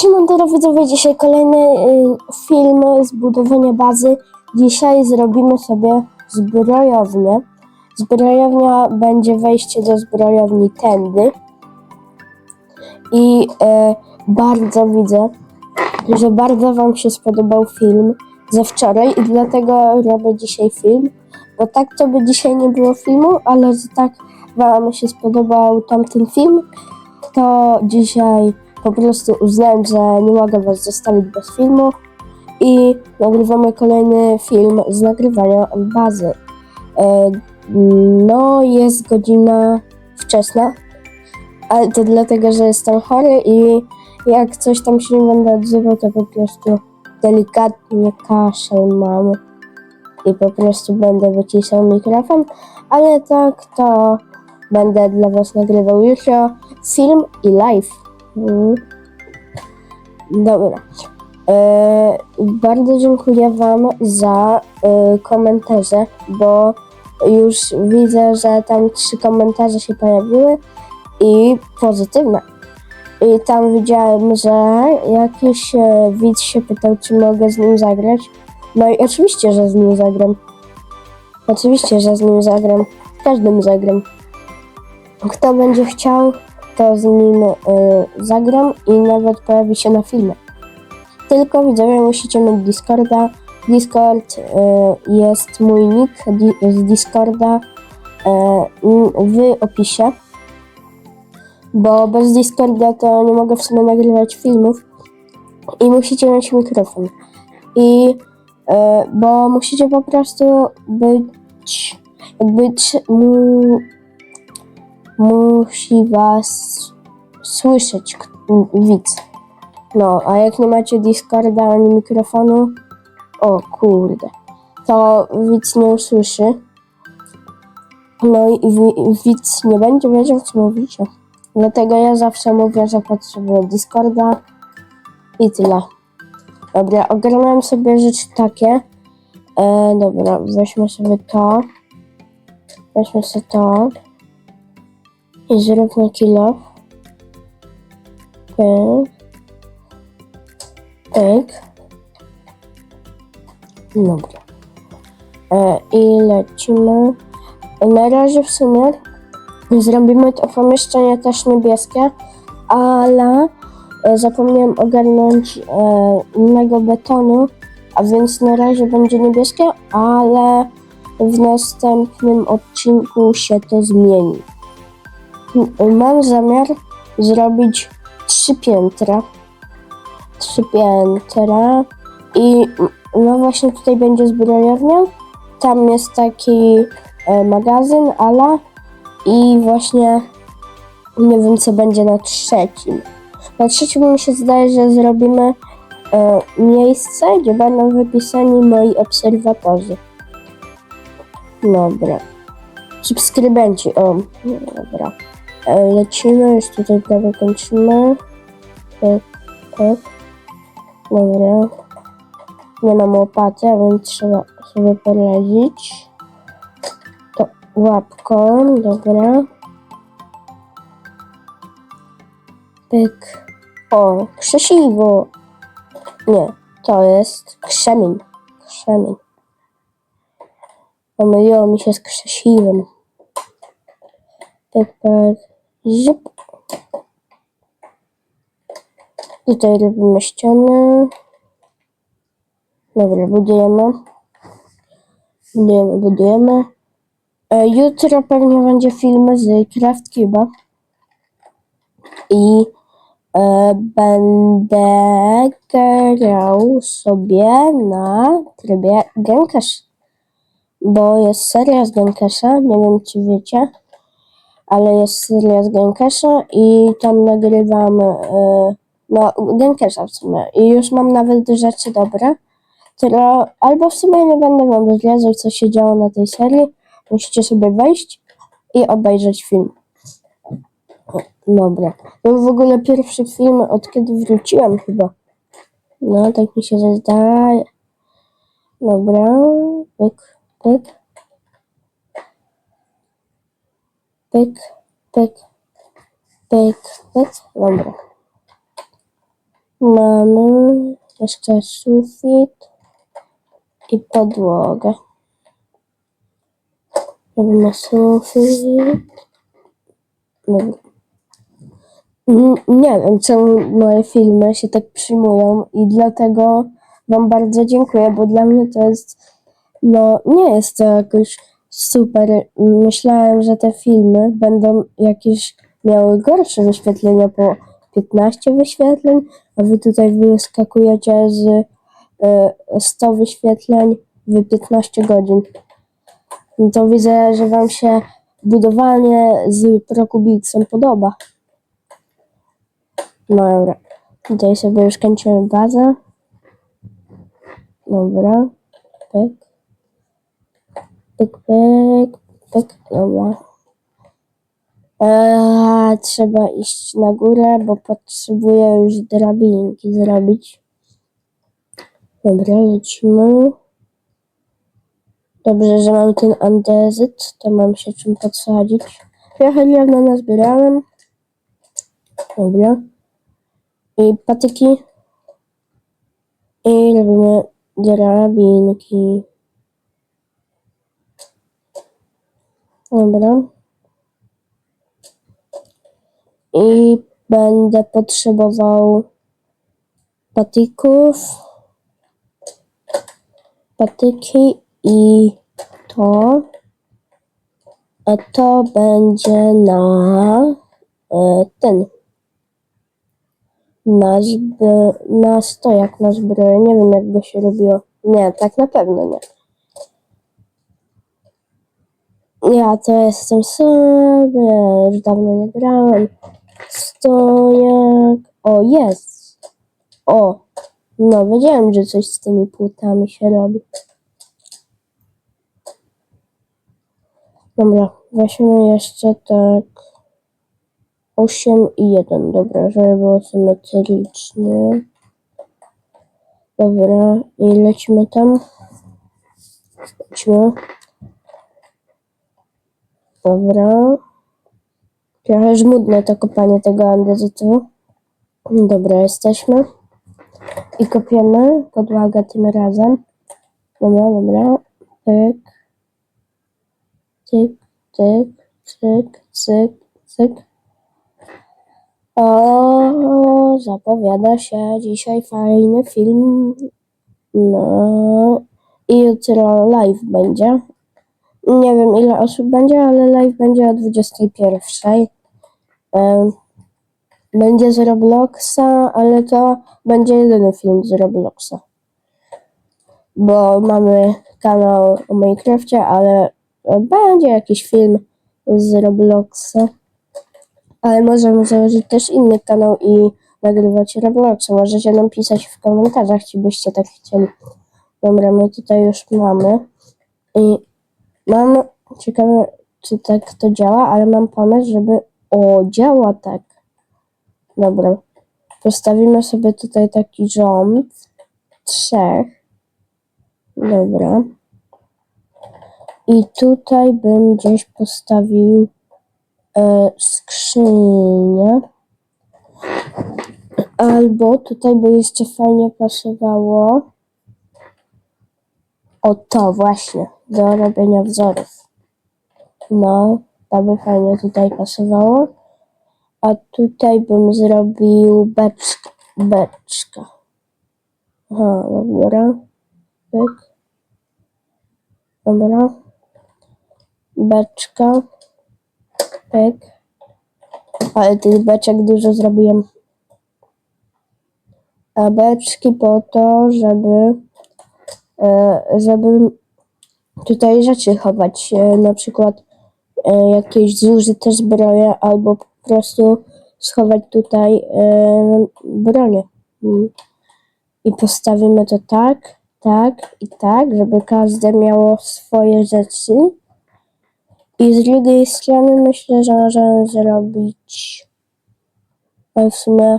Siemandero widzowie, dzisiaj kolejny y, film z budowania bazy. Dzisiaj zrobimy sobie zbrojownię. Zbrojownia będzie wejście do zbrojowni tędy. I e, bardzo widzę, że bardzo Wam się spodobał film ze wczoraj i dlatego robię dzisiaj film. Bo tak to by dzisiaj nie było filmu, ale że tak Wam się spodobał tamten film, to dzisiaj po prostu uznałem, że nie mogę Was zostawić bez filmu i nagrywamy kolejny film z nagrywania bazy. E, No, jest godzina wczesna, ale to dlatego, że jestem chory i jak coś tam się nie będę odzywał, to po prostu delikatnie kaszel mam i po prostu będę wycisał mikrofon, ale tak to będę dla Was nagrywał jutro film i live. Mm. Dobra. E, bardzo dziękuję Wam za e, komentarze, bo już widzę, że tam trzy komentarze się pojawiły i pozytywne. I tam widziałem, że jakiś e, widz się pytał, czy mogę z nim zagrać. No i oczywiście, że z nim zagram. Oczywiście, że z nim zagram. Każdym zagram. Kto będzie chciał, to z nim y, zagram i nawet pojawi się na filmie. Tylko widzowie musicie mieć Discorda. Discord y, jest mój nick di z Discorda y, w opisie. Bo bez Discorda to nie mogę w sumie nagrywać filmów i musicie mieć mikrofon. I y, bo musicie po prostu być jakby musi was słyszeć widz. No, a jak nie macie Discorda ani mikrofonu, o kurde, to widz nie usłyszy. No i wi- widz nie będzie wiedział, co mówicie. Dlatego ja zawsze mówię, że potrzebuję Discorda i tyle. Dobra, ogarnąłem sobie rzeczy takie. E, dobra, weźmy sobie to. Weźmy sobie to. I zróbmy kilo. Pyk. Pyk. Dobra. E, I lecimy. Na razie w sumie zrobimy to pomieszczenie też niebieskie, ale e, zapomniałem ogarnąć e, innego betonu, a więc na razie będzie niebieskie, ale w następnym odcinku się to zmieni. Mam zamiar zrobić trzy piętra. Trzy piętra. I no właśnie tutaj będzie zbrojownia. Tam jest taki e, magazyn, ala. I właśnie nie wiem co będzie na trzecim. Na trzecim mi się zdaje, że zrobimy e, miejsce, gdzie będą wypisani moi obserwatorzy. Dobra. Subskrybenci, o, dobra. E, Lecimy, już tutaj prawie kończymy. Tak, tak. Dobra. Nie mam łopaty, a więc trzeba sobie poradzić. To łapką, dobra. Pyk. O, krzesiwo. Nie, to jest krzemień. Krzemień. Pomyliło mi się z krzesiwem. Tak, tak. Ziup. Tutaj robimy ścianę. Dobra, budujemy. Budujemy, budujemy. E, jutro pewnie będzie film z Craft. I e, będę grał sobie na trybie Genkash. Bo jest seria z Genkasha, nie wiem czy wiecie ale jest seria z Genkesha i tam nagrywam e, no Genkesha w sumie i już mam nawet rzeczy dobre, które albo w sumie nie będę wam zdradzał co się działo na tej serii, musicie sobie wejść i obejrzeć film. Dobra, to w ogóle pierwszy film od kiedy wróciłem chyba. No, tak mi się zdaje. Dobra, pyk, pyk. Pyk, pyk, pyk, pyk. Dobra. Mamy jeszcze sufit i podłogę. Robimy sufit. Dobra. Nie wiem, czemu moje filmy się tak przyjmują i dlatego Wam bardzo dziękuję, bo dla mnie to jest, no nie jest to jakoś super. Myślałem, że te filmy będą jakieś miały gorsze wyświetlenia po 15 wyświetleń, a Wy tutaj wyskakujecie z e, 100 wyświetleń w 15 godzin. No to widzę, że Wam się budowanie z Prokubixem podoba. No dobra. Tutaj sobie już kończymy bazę. Dobra. Pyk. Pyk, pyk, pyk. Dobra. Eee, trzeba iść na górę, bo potrzebuję już drabinki zrobić. Dobra, lecimy. Dobrze, że mam ten andezyt, to mam się czym podsadzić. Trochę drewna nazbierałem. Dobra. I patyki. I robimy drabinki. Dobra. I będę potrzebował patyków, patyki i to. A to będzie na e, ten. Na, zb- na stojak na zbroję. Nie wiem, jak go się robiło. Nie, tak na pewno nie. Ja to jestem sobie, już dawno nie grałem. Stojak. O, jest. O, no wiedziałem, że coś z tymi płótami się robi. Dobra, weźmy jeszcze tak 8 i 1, dobra, żeby było symetrycznie. Dobra, i lecimy tam. Lecimy. Dobra. Trochę żmudne to kopanie tego andezytu. Dobra, jesteśmy. I kopiemy podłagę tym razem. Dobra, dobra. Pyk. Tyk, tyk, cyk, cyk, cyk. O, zapowiada się dzisiaj fajny film. No i jutro live będzie. Nie wiem ile osób będzie, ale live będzie o 21. Em, Będzie z Robloxa, ale to będzie jedyny film z Robloxa. Bo mamy kanał o Minecrafcie, ale będzie jakiś film z Robloxa. Ale możemy założyć też inny kanał i nagrywać Robloxa. Możecie nam pisać w komentarzach, czy byście tak chcieli. Dobra, my tutaj już mamy. I mam, ciekawe czy tak to działa, ale mam pomysł, żeby, o działa tak. Dobra, postawimy sobie tutaj taki rząd trzech. Dobra. I tutaj bym gdzieś postawił e, skrzynię. Albo tutaj by jeszcze fajnie pasowało. O to właśnie, do robienia wzorów. No, to by fajnie tutaj pasowało. A tutaj bym zrobił beczkę. beczkę. Aha, dobra. Pyk. Dobra. Beczka. Pyk. Ale tych beczek dużo zrobiłem. A beczki po to, żeby żeby tutaj rzeczy chować, e, na przykład e, jakieś zużyte zbroje albo po prostu schować tutaj e, bronię. Mm. I postawimy to tak, tak i tak, żeby każde miało swoje rzeczy. I z drugiej strony myślę, że możemy zrobić ale w sumie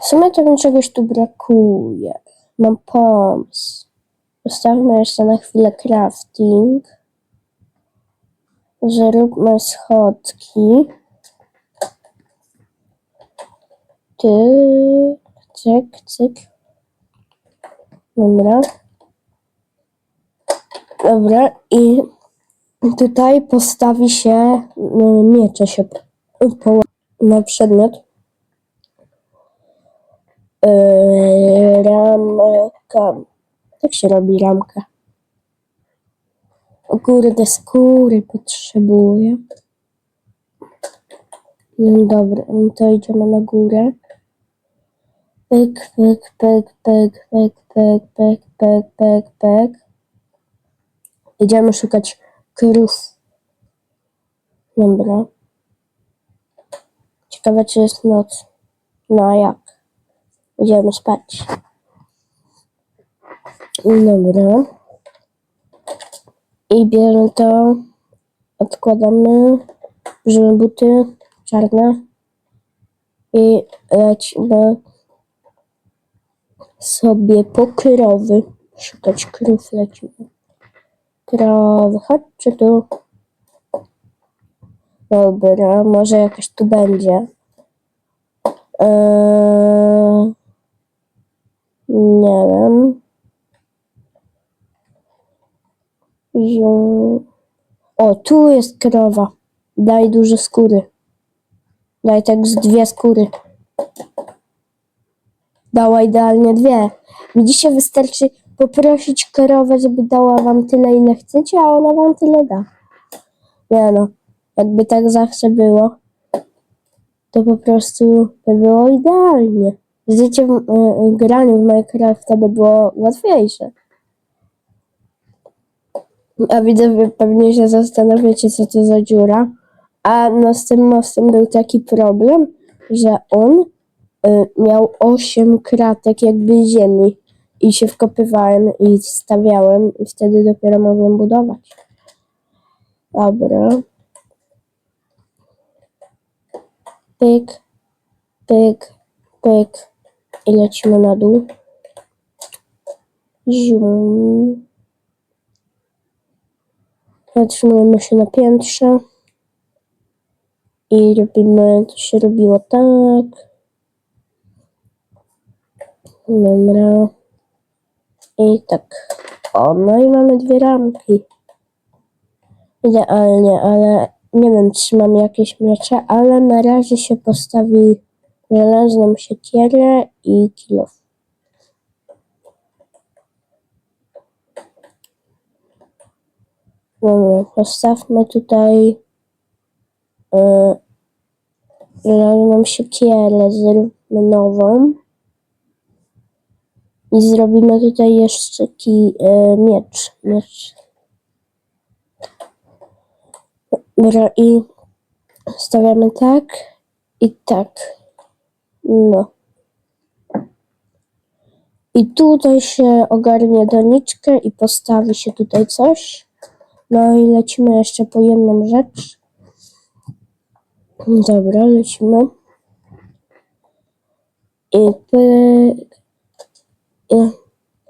w sumie to mi czegoś tu brakuje. Mam pomysł. Postawmy jeszcze na chwilę crafting. Zróbmy schodki. Ty, cyk, cyk. Dobra. Dobra, i tutaj postawi się, no, miecze się po, na przedmiot. Yy, ramka. Jak się robi ramkę? O kurde, skóry potrzebuję. No dobra, no to idziemy na górę. Pyk, pyk, pyk, pyk, pyk, pyk, pyk, pyk, pyk, pyk. Idziemy szukać krów. Dobra. Ciekawe, czy jest noc. No jak? Idziemy spać. Dobra. I bierzemy to. Odkładamy. Bierzemy buty czarne. I lecimy sobie po krowy. Szukać krów lecimy. Krowy, chodźcie tu. Dobra, może jakaś tu będzie. Eee, nie wiem. O, tu jest krowa. Daj duże skóry. Daj tak z dwie skóry. Dała idealnie dwie. Widzicie, wystarczy poprosić krowę, żeby dała wam tyle, ile chcecie, a ona wam tyle da. Nie no, jakby tak zawsze było, to po prostu by było idealnie. Życie w y, graniu w Minecrafta by było łatwiejsze. A widzę, wy pewnie się zastanawiacie, co to za dziura. A no z tym mostem był taki problem, że on y, miał 8 kratek jakby ziemi i się wkopywałem i stawiałem i wtedy dopiero mogłem budować. Dobra. Pyk, pyk, pyk i lecimy na dół. Zium. Zatrzymujemy się na piętrze. I robimy, to się robiło tak. Dobra. I tak. O, no i mamy dwie ramki. Idealnie, ale nie wiem, czy mam jakieś miecze, ale na razie się postawi żelazną siekierę i kilof. Dobra, postawmy tutaj e, żelazną siekierę, zróbmy nową. I zrobimy tutaj jeszcze ki, e, miecz. miecz. Dobra, i stawiamy tak i tak. No. I tutaj się ogarnie doniczkę i postawi się tutaj coś. No i lecimy jeszcze po jedną rzecz. Dobra, lecimy. I pyk. I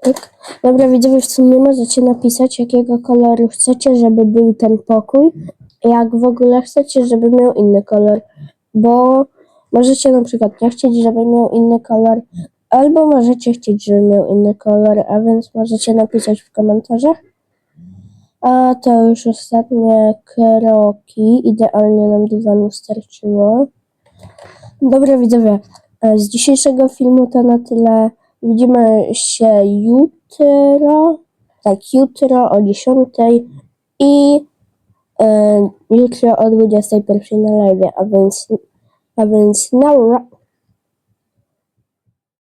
pyk. Dobra, widzowie, w sumie możecie napisać, jakiego koloru chcecie, żeby był ten pokój. Jak w ogóle chcecie, żeby miał inny kolor. Bo możecie na przykład nie chcieć, żeby miał inny kolor, albo możecie chcieć, żeby miał inny kolor, a więc możecie napisać w komentarzach. A to już ostatnie kroki. Idealnie nam dywanu starczyło. Dobra widzowie, e, z dzisiejszego filmu to na tyle. Widzimy się jutro. Tak, jutro o 10 i e, jutro o 21 na live, a więc, Evans. Now we're.